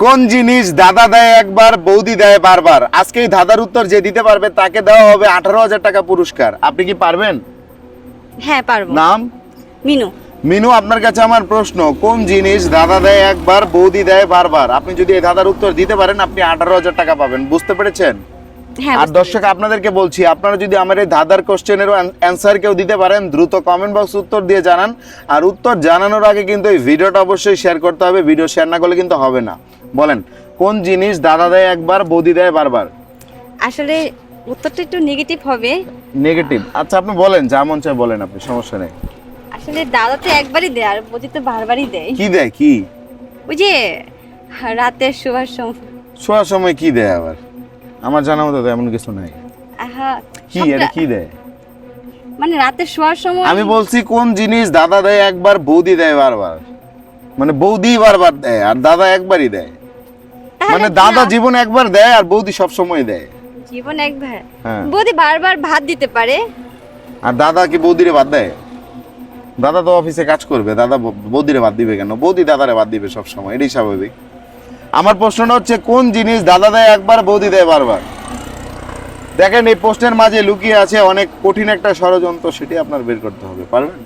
কোন জিনিস দাদা দেয় একবার বৌদি দেয় বারবার? আজকে এই দাদার উত্তর যে দিতে পারবে তাকে দেওয়া হবে আঠারো হাজার টাকা পুরস্কার। আপনি কি পারবেন? হ্যাঁ পারব। নাম? মিনু। মিনু আপনার কাছে আমার প্রশ্ন কোন জিনিস দাদা দেয় একবার বৌদি দেয় বারবার? আপনি যদি এই দাদার উত্তর দিতে পারেন আপনি আঠারো হাজার টাকা পাবেন। বুঝতে পেরেছেন? আর দর্শক আপনাদেরকে বলছি আপনারা যদি আমার এই দাদার কোশ্চেনেরও অ্যান্সার কেউ দিতে পারেন দ্রুত কমেন্ট বক্স উত্তর দিয়ে জানান। আর উত্তর জানানোর আগে কিন্তু এই ভিডিওটা অবশ্যই শেয়ার করতে হবে ভিডিও শেয়ার না করলে কিন্তু হবে না। বলেন কোন জিনিস দাদা দেয় একবার বৌদি দেয় বারবার? আসলে উত্তরটা একটু নেগেটিভ হবে। নেগেটিভ আচ্ছা আপনি বলেন যা মন চায় বলেন আপনি সমস্যা নেই। আসলে দাদা তো একবারই দেয় আর বৌদি তো বারবারই দেয়। কি দেয় কি? ওই যে রাতের শোয়ার সময় শোয়ার সময় কি দেয় আবার? আমার জানা মতো তো এমন কিছু নাই। কি এটা কি দেয়? মানে রাতের শোয়ার সময় আমি বলছি কোন জিনিস দাদা দেয় একবার বৌদি দেয় বারবার। মানে বৌদি বারবার দেয় আর দাদা একবারই দেয়। মানে দাদা জীবন একবার দেয় আর বৌদি সব সময় দেয়। জীবন একবার? হ্যাঁ। বৌদি বারবার ভাত দিতে পারে? আর দাদা কি বৌদিরে বাদ দেয়? দাদা তো অফিসে কাজ করবে দাদা বৌদিরে বাদ দিবে কেন? বৌদি দাদারে বাদ দিবে সব সময় এটাই স্বাভাবিক। আমার প্রশ্নটা হচ্ছে কোন জিনিস দাদা দেয় একবার বৌদি দেয় বারবার? দেখেন এই প্রশ্নের মাঝে লুকিয়ে আছে অনেক কঠিন একটা ষড়যন্ত্র সেটি আপনার বের করতে হবে পারবেন?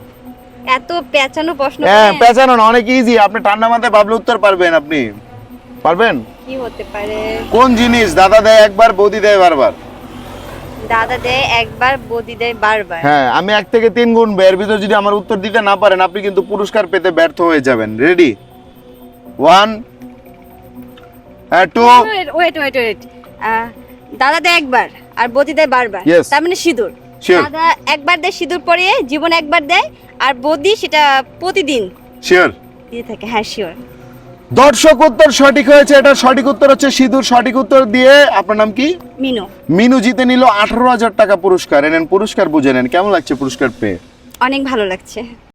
এত পেঁচানো প্রশ্ন হ্যাঁ। পেঁচানো না অনেক ইজি আপনি ঠান্ডা মাথায় ভাবলে উত্তর পারবেন আপনি। পারবেন? কি হতে পারে? কোন জিনিস দাদা দেয় একবার বৌদি দেয় বারবার? দাদা দেয় একবার বৌদি দেয় বারবার। হ্যাঁ আমি এক থেকে তিন গুণ এর ভিতর যদি আমার উত্তর দিতে না পারেন আপনি কিন্তু পুরস্কার পেতে ব্যর্থ হয়ে যাবেন। Ready one wait wait wait দাদা দেয় একবার আর বৌদি দেয় বারবার। তার মানে সিঁদুর। দাদা একবার দেয় সিঁদুর পরে জীবন একবার দেয় আর বৌদি সেটা প্রতিদিন শিওর দিয়ে থাকে। হ্যাঁ শিওর দর্শক উত্তর সঠিক হয়েছে। এটা সঠিক উত্তর হচ্ছে সিঁদুর। সঠিক উত্তর দিয়ে আপনার নাম কি? মিনু। মিনু জিতে নিল আঠারো হাজার টাকা পুরস্কার। এনেন পুরস্কার বুঝে নেন। কেমন লাগছে পুরস্কার পেয়ে? অনেক ভালো লাগছে।